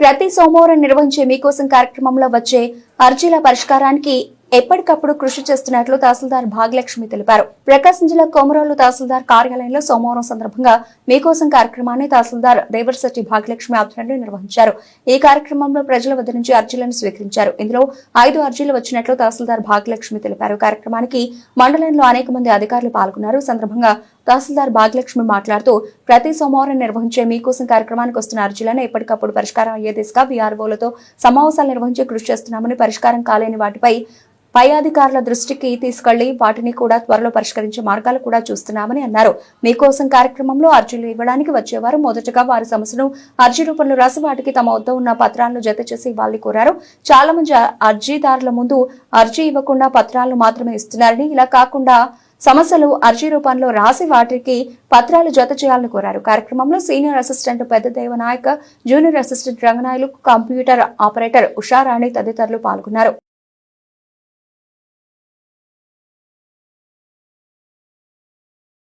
ప్రతి సోమవారం నిర్వహించే మీకోసం కార్యక్రమంలో వచ్చే అర్జీల పరిష్కారానికి ఎప్పటికప్పుడు కృషి చేస్తున్నట్లు తహసీల్దార్ భాగ్యలక్ష్మి తెలిపారు. ప్రకాశం జిల్లా కోమరోలు తహసీల్దార్ కార్యాలయంలో సోమవారం సందర్భంగా మీకోసం కార్యక్రమాన్ని తహసీల్దార్ దేవర్శెట్టి భాగ్యలక్ష్మి ఆధ్వర్యంలో నిర్వహించారు. ఈ కార్యక్రమంలో ప్రజల వద్ద నుంచి అర్జీలను స్వీకరించారు. ఇందులో ఐదు అర్జీలు వచ్చినట్లు తహసీల్దార్ భాగ్యలక్ష్మి తెలిపారు. కార్యక్రమానికి మండలంలో అనేక మంది అధికారులు పాల్గొన్నారు. సందర్భంగా తహసీల్దార్ భాగ్యలక్ష్మి మాట్లాడుతూ ప్రతి సోమవారం నిర్వహించే మీకోసం కార్యక్రమానికి వస్తున్న అర్జీలను ఎప్పటికప్పుడు పరిష్కారం అయ్యే దిశగా వీఆర్ఓలతో సమావేశాలు నిర్వహించి కృషి చేస్తున్నామని పరిష్కారం కాలేని వాటిపై పై అధికారుల దృష్టికి తీసుకెళ్ళి వాటిని కూడా త్వరలో పరిష్కరించే మార్గాలు కూడా చూస్తున్నామని అన్నారు. మీకోసం కార్యక్రమంలో అర్జీలు ఇవ్వడానికి వచ్చేవారు. మొదటగా వారి సమస్యను అర్జీ రూపంలో రాసి వాటికి తమ వద్ద ఉన్న పత్రాలను జత చేసి ఇవ్వాలని కోరారు. చాలా మంది అర్జీదారుల ముందు అర్జీ ఇవ్వకుండా పత్రాలను మాత్రమే ఇస్తున్నారని ఇలా కాకుండా సమస్యలు అర్జీ రూపంలో రాసి వాటికి పత్రాలు జత చేయాలని కోరారు. కార్యక్రమంలో సీనియర్ అసిస్టెంట్ పెద్ద Devanayak junior assistant Ranganayalu computer operator Usharani తదితరులు పాల్గొన్నారు.